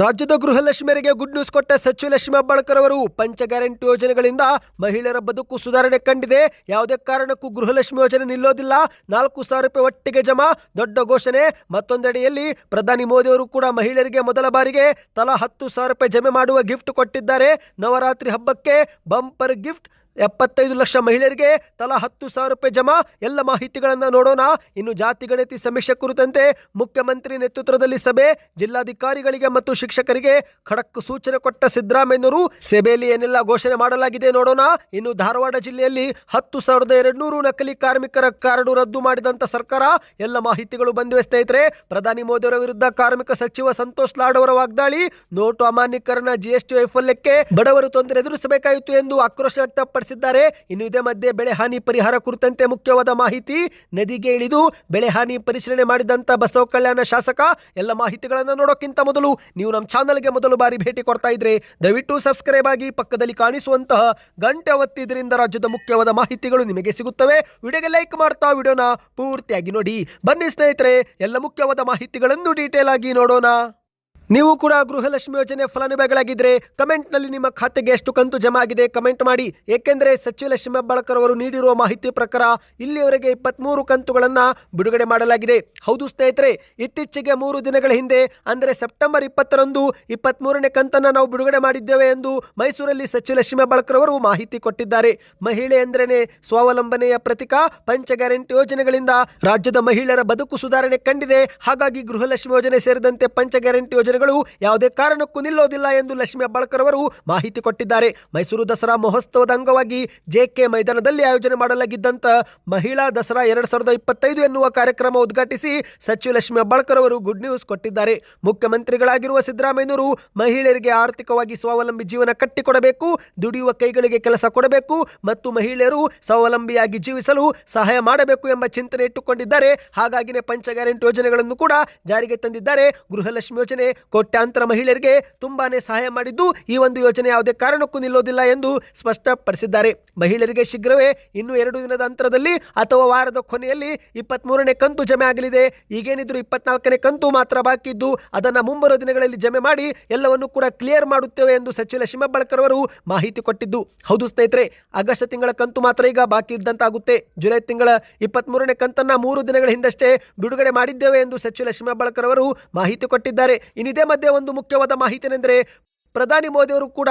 ರಾಜ್ಯದ ಗೃಹಲಕ್ಷ್ಮಿಯರಿಗೆ good news ಕೊಟ್ಟ ಸಚಿವ ಲಕ್ಷ್ಮಿ ಹೆಬ್ಬಾಳ್ಕರ್ ಅವರು ಪಂಚ ಗ್ಯಾರಂಟಿ ಯೋಜನೆಗಳಿಂದ ಮಹಿಳೆಯರ ಬದುಕು ಸುಧಾರಣೆ ಕಂಡಿದೆ. ಯಾವುದೇ ಕಾರಣಕ್ಕೂ ಗೃಹಲಕ್ಷ್ಮಿ ಯೋಜನೆ ನಿಲ್ಲೋದಿಲ್ಲ. ನಾಲ್ಕು ಸಾವಿರ ರೂಪಾಯಿ ಒಟ್ಟಿಗೆ ಜಮಾ, ದೊಡ್ಡ ಘೋಷಣೆ. ಮತ್ತೊಂದೆಡೆಯಲ್ಲಿ ಪ್ರಧಾನಿ ಮೋದಿ ಅವರು ಕೂಡ ಮಹಿಳೆಯರಿಗೆ ಮೊದಲ ಬಾರಿಗೆ ತಲಾ ಹತ್ತು ಸಾವಿರ ರೂಪಾಯಿ ಜಮೆ ಮಾಡುವ ಗಿಫ್ಟ್ ಕೊಟ್ಟಿದ್ದಾರೆ. ನವರಾತ್ರಿ ಹಬ್ಬಕ್ಕೆ ಬಂಪರ್ ಗಿಫ್ಟ್ ಎಪ್ಪತ್ತೈದು ಲಕ್ಷ ಮಹಿಳೆಯರಿಗೆ ತಲಾ ಹತ್ತು ಸಾವಿರ ರೂಪಾಯಿ ಜಮಾ. ಎಲ್ಲ ಮಾಹಿತಿಗಳನ್ನು ನೋಡೋಣ. ಇನ್ನು ಜಾತಿ, ಗಣತಿ ಸಮೀಕ್ಷೆ ಕುರಿತಂತೆ ಮುಖ್ಯಮಂತ್ರಿ ನೇತೃತ್ವದಲ್ಲಿ ಸಭೆ. ಜಿಲ್ಲಾಧಿಕಾರಿಗಳಿಗೆ ಮತ್ತು ಶಿಕ್ಷಕರಿಗೆ ಖಡಕ್ ಸೂಚನೆ ಕೊಟ್ಟ ಸಿದ್ದರಾಮಯ್ಯನವರು ಸಭೆಯಲ್ಲಿ ಏನೆಲ್ಲ ಘೋಷಣೆ ಮಾಡಲಾಗಿದೆ ನೋಡೋಣ. ಇನ್ನು ಧಾರವಾಡ ಜಿಲ್ಲೆಯಲ್ಲಿ ಹತ್ತು ಸಾವಿರದ ಎರಡ್ನೂರು ನಕಲಿ ಕಾರ್ಮಿಕರ ಕಾರ್ಡು ರದ್ದು ಮಾಡಿದಂತ ಸರ್ಕಾರ. ಎಲ್ಲ ಮಾಹಿತಿಗಳು ಬಂದಿವೆ ಸ್ನೇಹಿತರೆ. ಪ್ರಧಾನಿ ಮೋದಿಯವರ ವಿರುದ್ಧ ಕಾರ್ಮಿಕ ಸಚಿವ ಸಂತೋಷ್ ಲಾಡ್ ಅವರ ವಾಗ್ದಾಳಿ. ನೋಟು ಅಮಾನ್ಯೀಕರಣ, ಜಿಎಸ್ಟಿ ವೈಫಲ್ಯಕ್ಕೆ ಬಡವರು ತೊಂದರೆ ಎದುರಿಸಬೇಕಾಯಿತು ಎಂದು ಆಕ್ರೋಶ ವ್ಯಕ್ತಪಡಿಸಿದ್ದಾರೆ. ಇನ್ನು ಇದೇ ಮಧ್ಯೆ ಬೆಳೆ ಹಾನಿ ಪರಿಹಾರ ಕುರಿತಂತೆ ಮುಖ್ಯವಾದ ಮಾಹಿತಿ, ನದಿಗೆ ಇಳಿದು ಬೆಳೆ ಹಾನಿ ಪರಿಶೀಲನೆ ಮಾಡಿದಂತ ಬಸವ ಕಲ್ಯಾಣ ಶಾಸಕ, ಎಲ್ಲ ಮಾಹಿತಿಗಳನ್ನು ನೋಡೋಕ್ಕಿಂತ ಮೊದಲು ನೀವು ನಮ್ಮ ಚಾನಲ್ಗೆ ಮೊದಲು ಬಾರಿ ಭೇಟಿ ಕೊಡ್ತಾ ಇದ್ರೆ ದಯವಿಟ್ಟು ಸಬ್ಸ್ಕ್ರೈಬ್ ಆಗಿ ಪಕ್ಕದಲ್ಲಿ ಕಾಣಿಸುವಂತಹ ಗಂಟೆ ಒತ್ತಿದ್ರಿಂದ ರಾಜ್ಯದ ಮುಖ್ಯವಾದ ಮಾಹಿತಿಗಳು ನಿಮಗೆ ಸಿಗುತ್ತವೆ. ವಿಡಿಯೋಗೆ ಲೈಕ್ ಮಾಡ್ತಾ ವಿಡಿಯೋನ ಪೂರ್ತಿಯಾಗಿ ನೋಡಿ. ಬನ್ನಿ ಸ್ನೇಹಿತರೆ, ಎಲ್ಲ ಮುಖ್ಯವಾದ ಮಾಹಿತಿಗಳನ್ನು ಡೀಟೇಲ್ ಆಗಿ ನೋಡೋಣ. ನೀವು ಕೂಡ ಗೃಹಲಕ್ಷ್ಮಿ ಯೋಜನೆ ಫಲಾನುಭವಿಗಳಾಗಿದ್ದರೆ ಕಮೆಂಟ್ನಲ್ಲಿ ನಿಮ್ಮ ಖಾತೆಗೆ ಎಷ್ಟು ಕಂತು ಜಮಾ ಆಗಿದೆ ಕಮೆಂಟ್ ಮಾಡಿ. ಏಕೆಂದರೆ ಸಚಿವ ಲಕ್ಷ್ಮಿ ಹೆಬ್ಬಾಳ್ಕರ್ ಅವರು ನೀಡಿರುವ ಮಾಹಿತಿ ಪ್ರಕಾರ ಇಲ್ಲಿಯವರೆಗೆ ಇಪ್ಪತ್ತ್ಮೂರು ಕಂತುಗಳನ್ನು ಬಿಡುಗಡೆ ಮಾಡಲಾಗಿದೆ. ಹೌದು ಸ್ನೇಹಿತರೆ, ಇತ್ತೀಚೆಗೆ ಮೂರು ದಿನಗಳ ಹಿಂದೆ, ಅಂದರೆ ಸೆಪ್ಟೆಂಬರ್ ಇಪ್ಪತ್ತರಂದು ಇಪ್ಪತ್ತ್ಮೂರನೇ ಕಂತನ್ನು ನಾವು ಬಿಡುಗಡೆ ಮಾಡಿದ್ದೇವೆ ಎಂದು ಮೈಸೂರಲ್ಲಿ ಸಚಿವ ಲಕ್ಷ್ಮಿ ಹೆಬ್ಬಾಳ್ಕರ್ ಅವರು ಮಾಹಿತಿ ಕೊಟ್ಟಿದ್ದಾರೆ. ಮಹಿಳೆ ಎಂದರೇನೆ ಸ್ವಾವಲಂಬನೆಯ ಪ್ರತೀಕ. ಪಂಚ ಗ್ಯಾರಂಟಿ ಯೋಜನೆಗಳಿಂದ ರಾಜ್ಯದ ಮಹಿಳೆಯರ ಬದುಕು ಸುಧಾರಣೆ ಕಂಡಿದೆ. ಹಾಗಾಗಿ ಗೃಹಲಕ್ಷ್ಮಿ ಯೋಜನೆ ಸೇರಿದಂತೆ ಪಂಚ ಗ್ಯಾರಂಟಿ ಯೋಜನೆಗಳು ಯಾವುದೇ ಕಾರಣಕ್ಕೂ ನಿಲ್ಲೋದಿಲ್ಲ ಎಂದು ಲಕ್ಷ್ಮಿ ಹೆಬ್ಬಾಳ್ಕರ್ ಅವರು ಮಾಹಿತಿ ಕೊಟ್ಟಿದ್ದಾರೆ. ಮೈಸೂರು ದಸರಾ ಮಹೋತ್ಸವದ ಅಂಗವಾಗಿ ಜೆಕೆ ಮೈದಾನದಲ್ಲಿ ಆಯೋಜನೆ ಮಾಡಲಾಗಿದ್ದಂತ ಮಹಿಳಾ ದಸರಾ ಎರಡು ಸಾವಿರದ ಇಪ್ಪತ್ತೈದು ಎನ್ನುವ ಕಾರ್ಯಕ್ರಮ ಉದ್ಘಾಟಿಸಿ ಸಚಿವ ಲಕ್ಷ್ಮಿ ಹೆಬ್ಬಾಳ್ಕರ್ ಅವರು ಗುಡ್ ನ್ಯೂಸ್ ಕೊಟ್ಟಿದ್ದಾರೆ. ಮುಖ್ಯಮಂತ್ರಿಗಳಾಗಿರುವ ಸಿದ್ದರಾಮಯ್ಯನವರು ಮಹಿಳೆಯರಿಗೆ ಆರ್ಥಿಕವಾಗಿ ಸ್ವಾವಲಂಬಿ ಜೀವನ ಕಟ್ಟಿಕೊಡಬೇಕು, ದುಡಿಯುವ ಕೈಗಳಿಗೆ ಕೆಲಸ ಕೊಡಬೇಕು ಮತ್ತು ಮಹಿಳೆಯರು ಸ್ವಾವಲಂಬಿಯಾಗಿ ಜೀವಿಸಲು ಸಹಾಯ ಮಾಡಬೇಕು ಎಂಬ ಚಿಂತನೆ ಇಟ್ಟುಕೊಂಡಿದ್ದಾರೆ. ಹಾಗಾಗಿನೇ ಪಂಚ ಗ್ಯಾರಂಟಿ ಯೋಜನೆಗಳನ್ನು ಕೂಡ ಜಾರಿಗೆ ತಂದಿದ್ದಾರೆ. ಗೃಹಲಕ್ಷ್ಮಿ ಯೋಜನೆ ಕೋಟ್ಯಾಂತರ ಮಹಿಳೆಯರಿಗೆ ತುಂಬಾನೇ ಸಹಾಯ ಮಾಡಿದ್ದು ಈ ಒಂದು ಯೋಜನೆ ಯಾವುದೇ ಕಾರಣಕ್ಕೂ ನಿಲ್ಲೋದಿಲ್ಲ ಎಂದು ಸ್ಪಷ್ಟಪಡಿಸಿದ್ದಾರೆ. ಮಹಿಳೆಯರಿಗೆ ಶೀಘ್ರವೇ ಇನ್ನು ಎರಡು ದಿನದ ಅಂತರದಲ್ಲಿ ಅಥವಾ ವಾರದ ಕೊನೆಯಲ್ಲಿ ಇಪ್ಪತ್ಮೂರನೇ ಕಂತು ಜಮೆ ಆಗಲಿದೆ. ಈಗೇನಿದ್ರು ಇಪ್ಪತ್ನಾಲ್ಕನೇ ಕಂತು ಮಾತ್ರ ಬಾಕಿ ಇದ್ದು, ಅದನ್ನು ಮುಂಬರುವ ದಿನಗಳಲ್ಲಿ ಜಮೆ ಮಾಡಿ ಎಲ್ಲವನ್ನು ಕೂಡ ಕ್ಲಿಯರ್ ಮಾಡುತ್ತೇವೆ ಎಂದು ಸಚಿವ ಲಕ್ಷ್ಮೀ ಅವರು ಮಾಹಿತಿ ಕೊಟ್ಟಿದ್ದು. ಹೌದು ಸ್ನೇಹಿತರೆ, ಆಗಸ್ಟ್ ತಿಂಗಳ ಕಂತು ಮಾತ್ರ ಈಗ ಬಾಕಿ ಇದ್ದಂತಾಗುತ್ತೆ. ಜುಲೈ ತಿಂಗಳ ಇಪ್ಪತ್ಮೂರನೇ ಕಂತನ್ನ ಮೂರು ದಿನಗಳ ಹಿಂದಷ್ಟೇ ಬಿಡುಗಡೆ ಮಾಡಿದ್ದೇವೆ ಎಂದು ಸಚಿವ ಲಕ್ಷ್ಮೀ ಅವರು ಮಾಹಿತಿ ಕೊಟ್ಟಿದ್ದಾರೆ. ಇನ್ನು ಇದೇ ಮಧ್ಯೆ ಒಂದು ಮುಖ್ಯವಾದ ಮಾಹಿತಿ ಏನೆಂದರೆ ಪ್ರಧಾನಿ ಮೋದಿಯವರು ಕೂಡ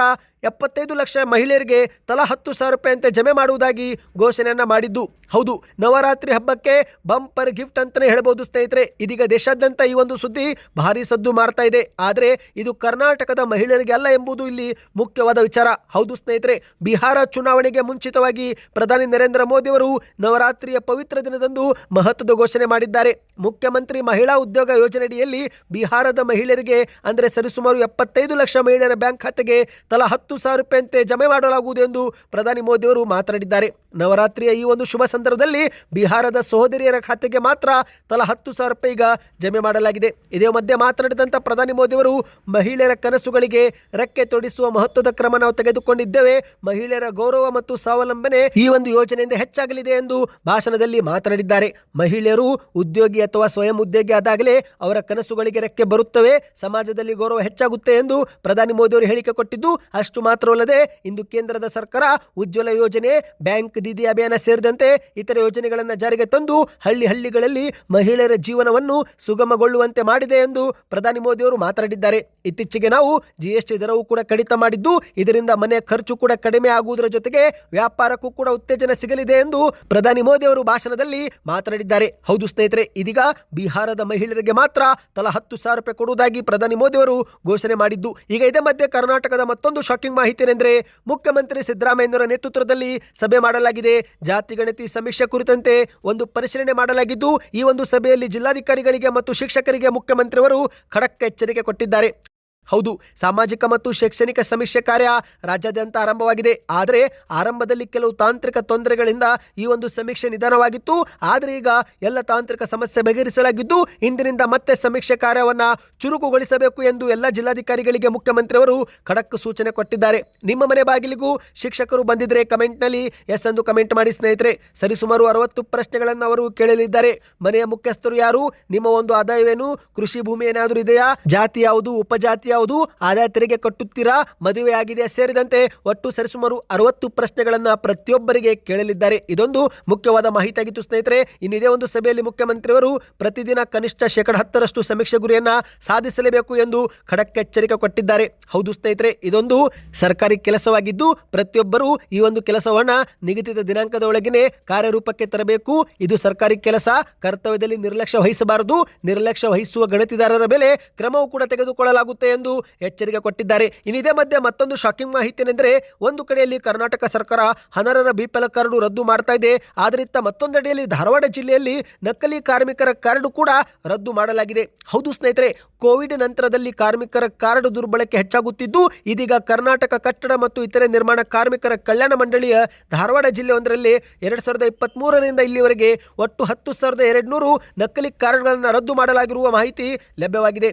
ಎಪ್ಪತ್ತೈದು ಲಕ್ಷ ಮಹಿಳೆಯರಿಗೆ ತಲಾ ಹತ್ತು ಸಾವಿರ ರೂಪಾಯಿಯಂತೆ ಜಮೆ ಮಾಡುವುದಾಗಿ ಘೋಷಣೆಯನ್ನು ಮಾಡಿದ್ದು. ಹೌದು, ನವರಾತ್ರಿ ಹಬ್ಬಕ್ಕೆ ಬಂಪರ್ ಗಿಫ್ಟ್ ಅಂತಲೇ ಹೇಳ್ಬೋದು ಸ್ನೇಹಿತರೆ. ಇದೀಗ ದೇಶಾದ್ಯಂತ ಈ ಒಂದು ಸುದ್ದಿ ಭಾರಿ ಸದ್ದು ಮಾಡ್ತಾ ಇದೆ. ಆದರೆ ಇದು ಕರ್ನಾಟಕದ ಮಹಿಳೆಯರಿಗೆ ಅಲ್ಲ ಎಂಬುದು ಇಲ್ಲಿ ಮುಖ್ಯವಾದ ವಿಚಾರ. ಹೌದು ಸ್ನೇಹಿತರೆ, ಬಿಹಾರ ಚುನಾವಣೆಗೆ ಮುಂಚಿತವಾಗಿ ಪ್ರಧಾನಿ ನರೇಂದ್ರ ಮೋದಿ ಅವರು ನವರಾತ್ರಿಯ ಪವಿತ್ರ ದಿನದಂದು ಮಹತ್ವದ ಘೋಷಣೆ ಮಾಡಿದ್ದಾರೆ. ಮುಖ್ಯಮಂತ್ರಿ ಮಹಿಳಾ ಉದ್ಯೋಗ ಯೋಜನೆಯಡಿಯಲ್ಲಿ ಬಿಹಾರದ ಮಹಿಳೆಯರಿಗೆ ಅಂದರೆ ಸರಿಸುಮಾರು ಎಪ್ಪತ್ತೈದು ಲಕ್ಷ ಮಹಿಳೆಯರ ಬ್ಯಾಂಕ್ ಖಾತೆಗೆ ತಲಾ ಹತ್ತು ಸಾವಿರ ರೂಪಾಯಿಯಂತೆ ಜಮೆ ಮಾಡಲಾಗುವುದು ಎಂದು ಪ್ರಧಾನಿ ಮೋದಿಯವರು ಮಾತನಾಡಿದ್ದಾರೆ. ನವರಾತ್ರಿಯ ಈ ಒಂದು ಶುಭ ಸಂದರ್ಭದಲ್ಲಿ ಬಿಹಾರದ ಸಹೋದರಿಯರ ಖಾತೆಗೆ ಮಾತ್ರ ತಲಾ ಹತ್ತು ಸಾವಿರ ರೂಪಾಯಿಗ ಜಮೆ ಮಾಡಲಾಗಿದೆ. ಇದೇ ಮಧ್ಯೆ ಮಾತನಾಡಿದಂಥ ಪ್ರಧಾನಿ ಮೋದಿಯವರು ಮಹಿಳೆಯರ ಕನಸುಗಳಿಗೆ ರೆಕ್ಕೆ ತೊಡಿಸುವ ಮಹತ್ವದ ಕ್ರಮ ನಾವು ತೆಗೆದುಕೊಂಡಿದ್ದೇವೆ. ಮಹಿಳೆಯರ ಗೌರವ ಮತ್ತು ಸ್ವಾವಲಂಬನೆ ಈ ಒಂದು ಯೋಜನೆಯಿಂದ ಹೆಚ್ಚಾಗಲಿದೆ ಎಂದು ಭಾಷಣದಲ್ಲಿ ಮಾತನಾಡಿದ್ದಾರೆ. ಮಹಿಳೆಯರು ಉದ್ಯೋಗಿ ಅಥವಾ ಸ್ವಯಂ ಉದ್ಯೋಗಿ ಆದಾಗಲೇ ಅವರ ಕನಸುಗಳಿಗೆ ರೆಕ್ಕೆ ಬರುತ್ತವೆ. ಸಮಾಜದಲ್ಲಿ ಗೌರವ ಹೆಚ್ಚಾಗುತ್ತೆ ಎಂದು ಪ್ರಧಾನಿ ಮೋದಿಯವರು ಹೇಳಿಕೆ ಕೊಟ್ಟಿದ್ದು, ಅಷ್ಟು ಮಾತ್ರವಲ್ಲದೆ ಇಂದು ಕೇಂದ್ರದ ಸರ್ಕಾರ ಉಜ್ವಲ ಯೋಜನೆ, ಬ್ಯಾಂಕ್ ದೀದಿ ಅಭಿಯಾನ ಸೇರಿದಂತೆ ಇತರ ಯೋಜನೆಗಳನ್ನು ಜಾರಿಗೆ ತಂದು ಹಳ್ಳಿ ಹಳ್ಳಿಗಳಲ್ಲಿ ಮಹಿಳೆಯರ ಜೀವನವನ್ನು ಸುಗಮಗೊಳ್ಳುವಂತೆ ಮಾಡಿದೆ ಎಂದು ಪ್ರಧಾನಿ ಮೋದಿಯವರು ಮಾತನಾಡಿದ್ದಾರೆ. ಇತ್ತೀಚೆಗೆ ನಾವು ಜಿಎಸ್ಟಿ ದರವು ಕೂಡ ಕಡಿತ ಮಾಡಿದ್ದು, ಇದರಿಂದ ಮನೆ ಖರ್ಚು ಕೂಡ ಕಡಿಮೆ ಆಗುವುದರ ಜೊತೆಗೆ ವ್ಯಾಪಾರಕ್ಕೂ ಕೂಡ ಉತ್ತೇಜನ ಸಿಗಲಿದೆ ಎಂದು ಪ್ರಧಾನಿ ಮೋದಿ ಅವರು ಭಾಷಣದಲ್ಲಿ ಮಾತನಾಡಿದ್ದಾರೆ. ಹೌದು ಸ್ನೇಹಿತರೆ, ಇದೀಗ ಬಿಹಾರದ ಮಹಿಳೆಯರಿಗೆ ಮಾತ್ರ ತಲಾ ಹತ್ತು ಸಾವಿರ ರೂಪಾಯಿ ಕೊಡುವುದಾಗಿ ಪ್ರಧಾನಿ ಮೋದಿ ಅವರು ಘೋಷಣೆ ಮಾಡಿದ್ದು. ಈಗ ಇದೇ ಮಧ್ಯೆ ಕರ್ನಾಟಕದ ಮತ್ತೊಂದು ಶಾಕಿಂಗ್ ಮಾಹಿತಿ ಏನೆಂದರೆ, ಮುಖ್ಯಮಂತ್ರಿ ಸಿದ್ದರಾಮಯ್ಯನವರ ನೇತೃತ್ವದಲ್ಲಿ ಸಭೆ ಮಾಡಲಾಗಿದೆ. ಜಾತಿ ಗಣತಿ ಸಮೀಕ್ಷೆ ಕುರಿತಂತೆ ಒಂದು ಪರಿಶೀಲನೆ ಮಾಡಲಾಗಿದ್ದು, ಈ ಒಂದು ಸಭೆಯಲ್ಲಿ ಜಿಲ್ಲಾಧಿಕಾರಿಗಳಿಗೆ ಮತ್ತು ಶಿಕ್ಷಕರಿಗೆ ಮುಖ್ಯಮಂತ್ರಿಯವರು ಖಡಕ್ ಎಚ್ಚರಿಕೆ ಕೊಟ್ಟಿದ್ದಾರೆ. ಹೌದು, ಸಾಮಾಜಿಕ ಮತ್ತು ಶೈಕ್ಷಣಿಕ ಸಮೀಕ್ಷೆ ಕಾರ್ಯ ರಾಜ್ಯಾದ್ಯಂತ ಆರಂಭವಾಗಿದೆ. ಆದರೆ ಆರಂಭದಲ್ಲಿ ಕೆಲವು ತಾಂತ್ರಿಕ ತೊಂದರೆಗಳಿಂದ ಈ ಒಂದು ಸಮೀಕ್ಷೆ ನಿಧಾನವಾಗಿತ್ತು. ಆದರೆ ಈಗ ಎಲ್ಲ ತಾಂತ್ರಿಕ ಸಮಸ್ಯೆ ಬಗೆಹರಿಸಲಾಗಿದ್ದು, ಇಂದಿನಿಂದ ಮತ್ತೆ ಸಮೀಕ್ಷೆ ಕಾರ್ಯವನ್ನ ಚುರುಕುಗೊಳಿಸಬೇಕು ಎಂದು ಎಲ್ಲ ಜಿಲ್ಲಾಧಿಕಾರಿಗಳಿಗೆ ಮುಖ್ಯಮಂತ್ರಿಯವರು ಖಡಕ್ ಸೂಚನೆ ಕೊಟ್ಟಿದ್ದಾರೆ. ನಿಮ್ಮ ಮನೆ ಬಾಗಿಲಿಗೂ ಶಿಕ್ಷಕರು ಬಂದಿದ್ರೆ ಕಮೆಂಟ್ನಲ್ಲಿ ಎಸ್ ಎಂದು ಕಮೆಂಟ್ ಮಾಡಿ ಸ್ನೇಹಿತರೆ. ಸರಿಸುಮಾರು ಅರವತ್ತು ಪ್ರಶ್ನೆಗಳನ್ನು ಅವರು ಕೇಳಲಿದ್ದಾರೆ. ಮನೆಯ ಮುಖ್ಯಸ್ಥರು ಯಾರು? ನಿಮ್ಮ ಒಂದು ಆದಾಯವೇನು? ಕೃಷಿ ಭೂಮಿ ಏನಾದರೂ ಇದೆಯಾ? ಜಾತಿ ಯಾವುದು? ಉಪಜಾತಿ ಯಾವುದು? ಆದಾಯ ತೆರಿಗೆ ಕಟ್ಟುತ್ತೀರಾ ಮದುವೆಯಾಗಿದೆ ಸೇರಿದಂತೆ ಒಟ್ಟು ಸರಿಸುಮಾರು ಅರವತ್ತು ಪ್ರಶ್ನೆಗಳನ್ನು ಪ್ರತಿಯೊಬ್ಬರಿಗೆ ಕೇಳಲಿದ್ದಾರೆ. ಇದೊಂದು ಮುಖ್ಯವಾದ ಮಾಹಿತಿಯಾಗಿತ್ತು ಸ್ನೇಹಿತರೆ. ಇನ್ನು ಇದೇ ಒಂದು ಸಭೆಯಲ್ಲಿ ಮುಖ್ಯಮಂತ್ರಿಯವರು ಪ್ರತಿದಿನ ಕನಿಷ್ಠ ಶೇಕಡ ಹತ್ತರಷ್ಟು ಸಮೀಕ್ಷೆ ಗುರಿಯನ್ನ ಸಾಧಿಸಲೇಬೇಕು ಎಂದು ಖಡಕ್ ಎಚ್ಚರಿಕೆ ಕೊಟ್ಟಿದ್ದಾರೆ. ಹೌದು ಸ್ನೇಹಿತರೆ, ಇದೊಂದು ಸರ್ಕಾರಿ ಕೆಲಸವಾಗಿದ್ದು ಪ್ರತಿಯೊಬ್ಬರೂ ಈ ಒಂದು ಕೆಲಸವನ್ನ ನಿಗದಿತ ದಿನಾಂಕದ ಒಳಗಿನೇ ಕಾರ್ಯರೂಪಕ್ಕೆ ತರಬೇಕು. ಇದು ಸರ್ಕಾರಿ ಕೆಲಸ, ಕರ್ತವ್ಯದಲ್ಲಿ ನಿರ್ಲಕ್ಷ್ಯ ವಹಿಸಬಾರದು. ನಿರ್ಲಕ್ಷ್ಯ ವಹಿಸುವ ಗಣತಿದಾರರ ಮೇಲೆ ಕ್ರಮವು ಕೂಡ ತೆಗೆದುಕೊಳ್ಳಲಾಗುತ್ತೆ ಎಂದು ಎಚ್ಚರಿಕೆ ಕೊಟ್ಟಿದ್ದಾರೆ. ಇನ್ನಿದೇ ಮಧ್ಯೆ ಮತ್ತೊಂದು ಶಾಕಿಂಗ್ ಮಾಹಿತಿ ಏನೆಂದರೆ ಒಂದು ಕಡೆಯಲ್ಲಿ ಕರ್ನಾಟಕ ಸರ್ಕಾರ ಅನರ್ಹರ ಬಿಪಿಎಲ್ ಕಾರ್ಡು ರದ್ದು ಮಾಡ್ತಾ ಇದೆ. ಆದ್ದರಿಂದ ಮತ್ತೊಂದೆಡೆಯಲ್ಲಿ ಧಾರವಾಡ ಜಿಲ್ಲೆಯಲ್ಲಿ ನಕಲಿ ಕಾರ್ಮಿಕರ ಕಾರ್ಡು ಕೂಡ ರದ್ದು ಮಾಡಲಾಗಿದೆ. ಹೌದು ಸ್ನೇಹಿತರೆ, ಕೋವಿಡ್ ನಂತರದಲ್ಲಿ ಕಾರ್ಮಿಕರ ಕಾರ್ಡ್ ದುರ್ಬಳಕೆ ಹೆಚ್ಚಾಗುತ್ತಿದ್ದು, ಇದೀಗ ಕರ್ನಾಟಕ ಕಟ್ಟಡ ಮತ್ತು ಇತರೆ ನಿರ್ಮಾಣ ಕಾರ್ಮಿಕರ ಕಲ್ಯಾಣ ಮಂಡಳಿಯ ಧಾರವಾಡ ಜಿಲ್ಲೆ ಒಂದರಲ್ಲಿ ಎರಡ್ ಸಾವಿರದ ಇಪ್ಪತ್ತ್ ಮೂರರಿಂದ ಇಲ್ಲಿವರೆಗೆ ಒಟ್ಟು ಹತ್ತು ಸಾವಿರದ ಎರಡು ನಕಲಿ ಕಾರ್ಡ್ಗಳನ್ನು ರದ್ದು ಮಾಡಲಾಗಿರುವ ಮಾಹಿತಿ ಲಭ್ಯವಾಗಿದೆ.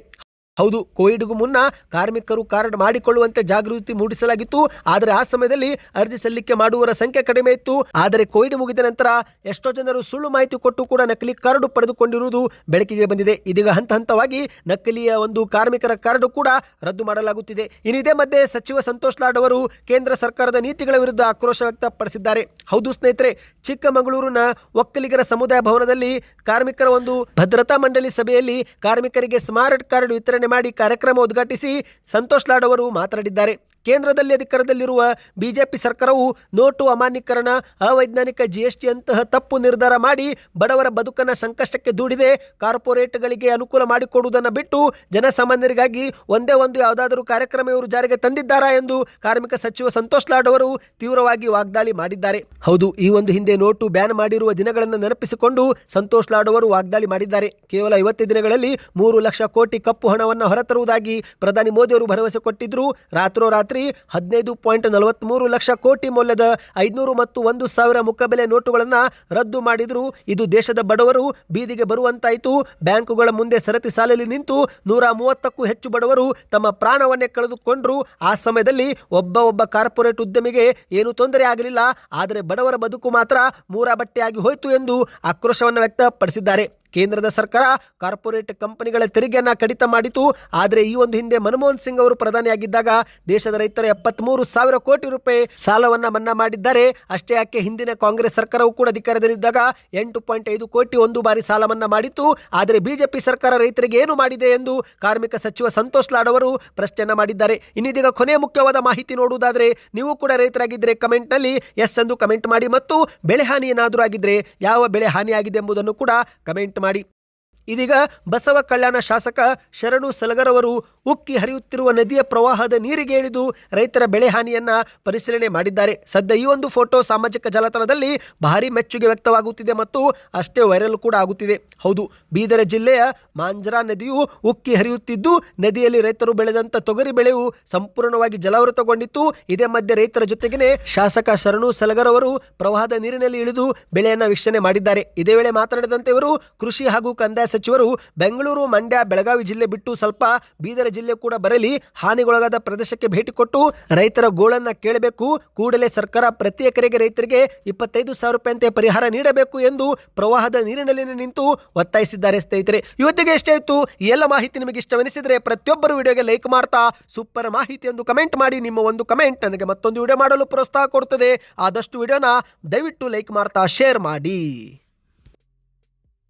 ಹೌದು, ಕೋವಿಡ್ಗೂ ಮುನ್ನ ಕಾರ್ಮಿಕರು ಕಾರ್ಡ್ ಮಾಡಿಕೊಳ್ಳುವಂತೆ ಜಾಗೃತಿ ಮೂಡಿಸಲಾಗಿತ್ತು. ಆದರೆ ಆ ಸಮಯದಲ್ಲಿ ಅರ್ಜಿ ಸಲ್ಲಿಕೆ ಮಾಡುವವರ ಸಂಖ್ಯೆ ಕಡಿಮೆ ಇತ್ತು. ಆದರೆ ಕೋವಿಡ್ ಮುಗಿದ ನಂತರ ಎಷ್ಟೋ ಜನರು ಸುಳ್ಳು ಮಾಹಿತಿ ಕೊಟ್ಟು ಕೂಡ ನಕಲಿ ಕಾರ್ಡು ಪಡೆದುಕೊಂಡಿರುವುದು ಬೆಳಕಿಗೆ ಬಂದಿದೆ. ಇದೀಗ ಹಂತ ಹಂತವಾಗಿ ನಕಲಿಯ ಒಂದು ಕಾರ್ಮಿಕರ ಕಾರ್ಡು ಕೂಡ ರದ್ದು ಮಾಡಲಾಗುತ್ತಿದೆ. ಇದೇ ಮಧ್ಯೆ ಸಚಿವ ಸಂತೋಷ್ ಲಾಡ್ ಅವರು ಕೇಂದ್ರ ಸರ್ಕಾರದ ನೀತಿಗಳ ವಿರುದ್ಧ ಆಕ್ರೋಶ ವ್ಯಕ್ತಪಡಿಸಿದ್ದಾರೆ. ಹೌದು ಸ್ನೇಹಿತರೆ, ಚಿಕ್ಕಮಗಳೂರಿನ ಒಕ್ಕಲಿಗರ ಸಮುದಾಯ ಭವನದಲ್ಲಿ ಕಾರ್ಮಿಕರ ಒಂದು ಭದ್ರತಾ ಮಂಡಳಿ ಸಭೆಯಲ್ಲಿ ಕಾರ್ಮಿಕರಿಗೆ ಸ್ಮಾರ್ಟ್ ಕಾರ್ಡ್ ವಿತರಣೆ ಮಾಡಿ ಕಾರ್ಯಕ್ರಮ ಉದ್ಘಾಟಿಸಿ ಸಂತೋಷ್ ಲಾಡ್ ಅವರು ಮಾತನಾಡಿದ್ದಾರೆ. ಕೇಂದ್ರದಲ್ಲಿ ಅಧಿಕಾರದಲ್ಲಿರುವ ಬಿಜೆಪಿ ಸರ್ಕಾರವು ನೋಟು ಅಮಾನ್ಯೀಕರಣ, ಅವೈಜ್ಞಾನಿಕ ಜಿಎಸ್ಟಿ ಅಂತಹ ತಪ್ಪು ನಿರ್ಧಾರ ಮಾಡಿ ಬಡವರ ಬದುಕನ್ನ ಸಂಕಷ್ಟಕ್ಕೆ ದೂಡಿದೆ. ಕಾರ್ಪೊರೇಟ್ಗಳಿಗೆ ಅನುಕೂಲ ಮಾಡಿಕೊಡುವುದನ್ನು ಬಿಟ್ಟು ಜನಸಾಮಾನ್ಯರಿಗಾಗಿ ಒಂದೇ ಒಂದು ಯಾವುದಾದರೂ ಕಾರ್ಯಕ್ರಮ ಇವರು ಜಾರಿಗೆ ತಂದಿದ್ದಾರಾ ಎಂದು ಕಾರ್ಮಿಕ ಸಚಿವ ಸಂತೋಷ್ ಲಾಡ್ ಅವರು ತೀವ್ರವಾಗಿ ವಾಗ್ದಾಳಿ ಮಾಡಿದ್ದಾರೆ. ಹೌದು, ಈ ಒಂದು ಹಿಂದೆ ನೋಟು ಬ್ಯಾನ್ ಮಾಡಿರುವ ದಿನಗಳನ್ನು ನೆನಪಿಸಿಕೊಂಡು ಸಂತೋಷ್ ಲಾಡ್ ಅವರು ವಾಗ್ದಾಳಿ ಮಾಡಿದ್ದಾರೆ. ಕೇವಲ ಐವತ್ತು ದಿನಗಳಲ್ಲಿ ಮೂರು ಲಕ್ಷ ಕೋಟಿ ಕಪ್ಪು ಹಣವನ್ನು ಹೊರತರುವುದಾಗಿ ಪ್ರಧಾನಿ ಮೋದಿ ಅವರು ಭರವಸೆ ಕೊಟ್ಟಿದ್ರು. ರಾತ್ರೋರಾತ್ರಿ ಹದಿನೈದು ಪಾಯಿಂಟ್ ನಲವತ್ಮೂರು ಲಕ್ಷ ಕೋಟಿ ಮೌಲ್ಯದ ಐದುನೂರು ಮತ್ತು ಒಂದು ಸಾವಿರ ಮುಖಬೆಲೆ ನೋಟುಗಳನ್ನು ರದ್ದು ಮಾಡಿದ್ರು. ಇದು ದೇಶದ ಬಡವರು ಬೀದಿಗೆ ಬರುವಂತಾಯಿತು. ಬ್ಯಾಂಕುಗಳ ಮುಂದೆ ಸರತಿ ಸಾಲಲ್ಲಿ ನಿಂತು ನೂರ ಮೂವತ್ತಕ್ಕೂ ಹೆಚ್ಚು ಬಡವರು ತಮ್ಮ ಪ್ರಾಣವನ್ನೇ ಕಳೆದುಕೊಂಡ್ರು. ಆ ಸಮಯದಲ್ಲಿ ಒಬ್ಬ ಒಬ್ಬ ಕಾರ್ಪೊರೇಟ್ ಉದ್ಯಮಿಗೆ ಏನು ತೊಂದರೆ ಆಗಲಿಲ್ಲ. ಆದರೆ ಬಡವರ ಬದುಕು ಮಾತ್ರ ಮೂರ ಬಟ್ಟೆಯಾಗಿ ಹೋಯಿತು ಎಂದು ಆಕ್ರೋಶವನ್ನು ವ್ಯಕ್ತಪಡಿಸಿದ್ದಾರೆ. ಕೇಂದ್ರದ ಸರ್ಕಾರ ಕಾರ್ಪೊರೇಟ್ ಕಂಪನಿಗಳ ತೆರಿಗೆಯನ್ನ ಕಡಿತ ಮಾಡಿತು. ಆದರೆ ಈ ಒಂದು ಹಿಂದೆ ಮನಮೋಹನ್ ಸಿಂಗ್ ಅವರು ಪ್ರಧಾನಿಯಾಗಿದ್ದಾಗ ದೇಶದ ರೈತರ ಎಪ್ಪತ್ಮೂರು ಸಾವಿರ ಕೋಟಿ ರೂಪಾಯಿ ಸಾಲವನ್ನ ಮನ್ನಾ ಮಾಡಿದ್ದಾರೆ. ಅಷ್ಟೇ ಯಾಕೆ ಹಿಂದಿನ ಕಾಂಗ್ರೆಸ್ ಸರ್ಕಾರವು ಕೂಡ ಅಧಿಕಾರದಲ್ಲಿದ್ದಾಗ ಎಂಟು ಪಾಯಿಂಟ್ ಐದು ಕೋಟಿ ಒಂದು ಬಾರಿ ಸಾಲ ಮನ್ನಾ ಮಾಡಿತ್ತು. ಆದರೆ ಬಿಜೆಪಿ ಸರ್ಕಾರ ರೈತರಿಗೆ ಏನು ಮಾಡಿದೆ ಎಂದು ಕಾರ್ಮಿಕ ಸಚಿವ ಸಂತೋಷ್ ಲಾಡ್ ಅವರು ಪ್ರಶ್ನೆಯನ್ನು ಮಾಡಿದ್ದಾರೆ. ಇನ್ನಿದೀಗ ಕೊನೆಯ ಮುಖ್ಯವಾದ ಮಾಹಿತಿ ನೋಡುವುದಾದರೆ ನೀವು ಕೂಡ ರೈತರಾಗಿದ್ದರೆ ಕಮೆಂಟ್ನಲ್ಲಿ ಎಸ್ ಎಂದು ಕಮೆಂಟ್ ಮಾಡಿ ಮತ್ತು ಬೆಳೆ ಹಾನಿ ಏನಾದರೂ ಆಗಿದ್ರೆ ಯಾವ ಬೆಳೆ ಹಾನಿಯಾಗಿದೆ ಎಂಬುದನ್ನು ಕೂಡ ಕಮೆಂಟ್ ಮಾಡಿ ಇದೀಗ ಬಸವ ಕಲ್ಯಾಣ ಶಾಸಕ ಶರಣು ಸಲಗರವರು ಉಕ್ಕಿ ಹರಿಯುತ್ತಿರುವ ನದಿಯ ಪ್ರವಾಹದ ನೀರಿಗೆ ಇಳಿದು ರೈತರ ಬೆಳೆ ಹಾನಿಯನ್ನ ಪರಿಶೀಲನೆ ಮಾಡಿದ್ದಾರೆ. ಸದ್ಯ ಈ ಒಂದು ಫೋಟೋ ಸಾಮಾಜಿಕ ಜಾಲತಾಣದಲ್ಲಿ ಭಾರಿ ಮೆಚ್ಚುಗೆ ವ್ಯಕ್ತವಾಗುತ್ತಿದೆ ಮತ್ತು ಅಷ್ಟೇ ವೈರಲ್ ಕೂಡ ಆಗುತ್ತಿದೆ. ಹೌದು, ಬೀದರ ಜಿಲ್ಲೆಯ ಮಾಂಜರಾ ನದಿಯು ಉಕ್ಕಿ ಹರಿಯುತ್ತಿದ್ದು, ನದಿಯಲ್ಲಿ ರೈತರು ಬೆಳೆದಂತ ತೊಗರಿ ಬೆಳೆಯು ಸಂಪೂರ್ಣವಾಗಿ ಜಲಾವೃತಗೊಂಡಿತ್ತು. ಇದೇ ಮಧ್ಯೆ ರೈತರ ಜೊತೆಗೇನೆ ಶಾಸಕ ಶರಣು ಸಲಗರವರು ಪ್ರವಾಹದ ನೀರಿನಲ್ಲಿ ಇಳಿದು ಬೆಳೆಯನ್ನ ವೀಕ್ಷಣೆ ಮಾಡಿದ್ದಾರೆ. ಇದೇ ವೇಳೆ ಮಾತನಾಡಿದಂತೆ ಇವರು ಕೃಷಿ ಹಾಗೂ ಕಂದಾಯ ಸಚಿವರು ಬೆಂಗಳೂರು, ಮಂಡ್ಯ, ಬೆಳಗಾವಿ ಜಿಲ್ಲೆ ಬಿಟ್ಟು ಸ್ವಲ್ಪ ಬೀದರ ಜಿಲ್ಲೆ ಕೂಡ ಬರಲಿ, ಹಾನಿಗೊಳಗಾದ ಪ್ರದೇಶಕ್ಕೆ ಭೇಟಿ ಕೊಟ್ಟು ರೈತರ ಗೋಳನ್ನ ಕೇಳಬೇಕು. ಕೂಡಲೇ ಸರ್ಕಾರ ಪ್ರತಿ ಎಕರೆಗೆ ರೈತರಿಗೆ ಇಪ್ಪತ್ತೈದು ಸಾವಿರ ರೂಪಾಯಿಯಂತೆ ಪರಿಹಾರ ನೀಡಬೇಕು ಎಂದು ಪ್ರವಾಹದ ನೀರಿನಲ್ಲಿ ನಿಂತು ಒತ್ತಾಯಿಸಿದ್ದಾರೆ ಸ್ನೇಹಿತರೆ. ಇವತ್ತಿಗೆ ಎಷ್ಟೇ ಇತ್ತು. ಎಲ್ಲ ಮಾಹಿತಿ ನಿಮಗೆ ಇಷ್ಟವೆನಿಸಿದ್ರೆ ಪ್ರತಿಯೊಬ್ಬರು ವಿಡಿಯೋಗೆ ಲೈಕ್ ಮಾಡ್ತಾ ಸೂಪರ್ ಮಾಹಿತಿ ಎಂದು ಕಮೆಂಟ್ ಮಾಡಿ. ನಿಮ್ಮ ಒಂದು ಕಮೆಂಟ್ ನನಗೆ ಮತ್ತೊಂದು ವಿಡಿಯೋ ಮಾಡಲು ಪ್ರೋತ್ಸಾಹ ಕೊಡುತ್ತದೆ ಆದಷ್ಟು ವಿಡಿಯೋನ ದಯವಿಟ್ಟು ಲೈಕ್ ಮಾಡ್ತಾ, ಶೇರ್ ಮಾಡಿ.